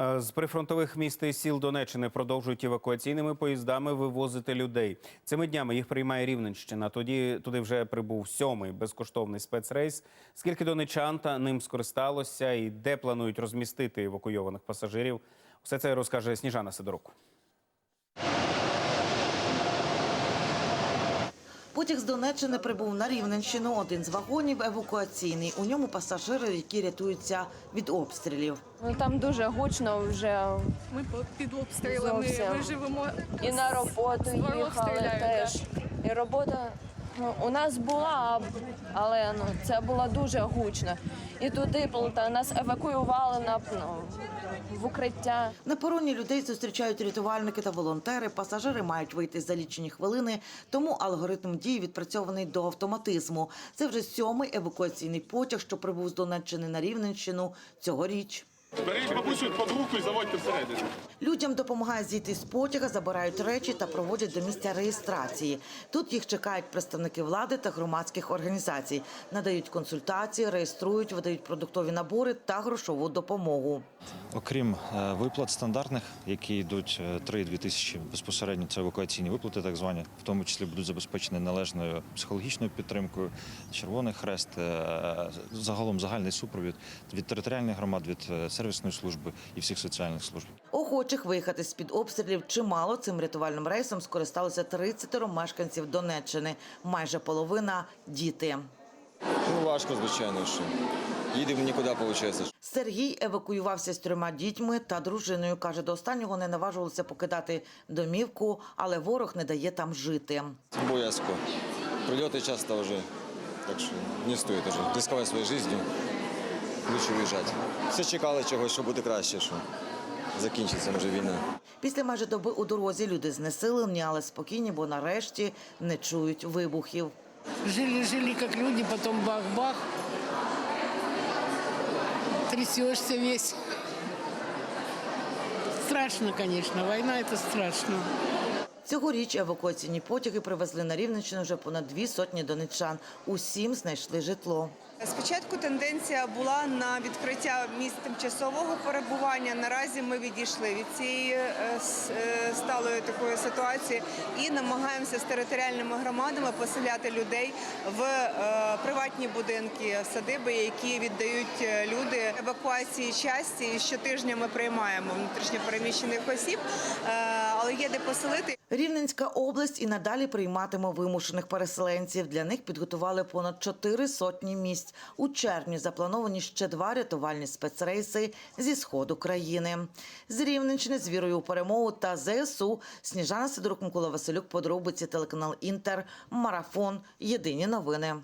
Е, З прифронтових міст і сіл Донеччини продовжують евакуаційними поїздами вивозити людей. Цими днями їх приймає Рівненщина. Тоді туди вже прибув сьомий безкоштовний спецрейс. Скільки донечан та ним скористалося і де планують розмістити евакуйованих пасажирів? Все це розкаже Сніжана Сидорук. Потяг з Донеччини прибув на Рівненщину. Один з вагонів евакуаційний. У ньому пасажири, які рятуються від обстрілів. Ну там дуже гучно вже Ми по- під обстрілами Зовсім. ми живемо. і на роботу їхали теж. І робота ну, у нас була, але ну це було дуже гучно. І туди полетали. Нас евакуювали на ну, в укриття. На пероні людей зустрічають рятувальники та волонтери. Пасажири мають вийти за лічені хвилини, тому алгоритм дій відпрацьований до автоматизму. Це вже сьомий евакуаційний потяг, що прибув з Донеччини на Рівненщину цьогоріч. Беріть бабусю під руку і заводьте всередину. Людям допомагають зійти з потяга, забирають речі та проводять до місця реєстрації. Тут їх чекають представники влади та громадських організацій, надають консультації, реєструють, видають продуктові набори та грошову допомогу. Окрім е, виплат стандартних, які йдуть е, 3-2 тисячі безпосередньо, це евакуаційні виплати, так звані, в тому числі будуть забезпечені належною психологічною підтримкою, Червоний Хрест, е, загалом загальний супровід від територіальних громад, від е, сервісної служби і всіх соціальних служб. Охочих виїхати з-під обстрілів чимало. Цим рятувальним рейсом скористалося 30 мешканців Донеччини. Майже половина – діти. Ну, важко, звичайно, що їдемо нікуди, виходить. Сергій евакуювався з трьома дітьми та дружиною. Каже, до останнього не наважувалися покидати домівку, але ворог не дає там жити. Боязко. Прильоти часто вже, так що не стоїть вже. Ризикувати своєю життю, лучше виїжджати. Все чекали чогось, що буде краще, що закінчиться вже війна. Після майже доби у дорозі люди знесилені, але спокійні, бо нарешті не чують вибухів. Жили-жили как люди, потом бах-бах. Трясешься весь. Страшно, конечно. Война – это страшно. Цьогоріч евакуаційні потяги привезли на Рівненщину вже понад дві сотні донеччан. Усім знайшли житло. Спочатку тенденція була на відкриття місць тимчасового перебування. Наразі ми відійшли від цієї е, е, сталої такої ситуації і намагаємося з територіальними громадами поселяти людей в е, приватні будинки, садиби, які віддають люди евакуації часті. І щотижня ми приймаємо внутрішньопереміщених осіб, але є де поселити. Рівненська область і надалі прийматиме вимушених переселенців. Для них підготували понад чотири сотні місць. У червні заплановані ще два рятувальні спецрейси зі сходу країни. З Рівненщини з вірою у перемогу та ЗСУ Сніжана Сидорук, Микола Василюк, подробиці телеканал Інтер, Марафон. Єдині новини.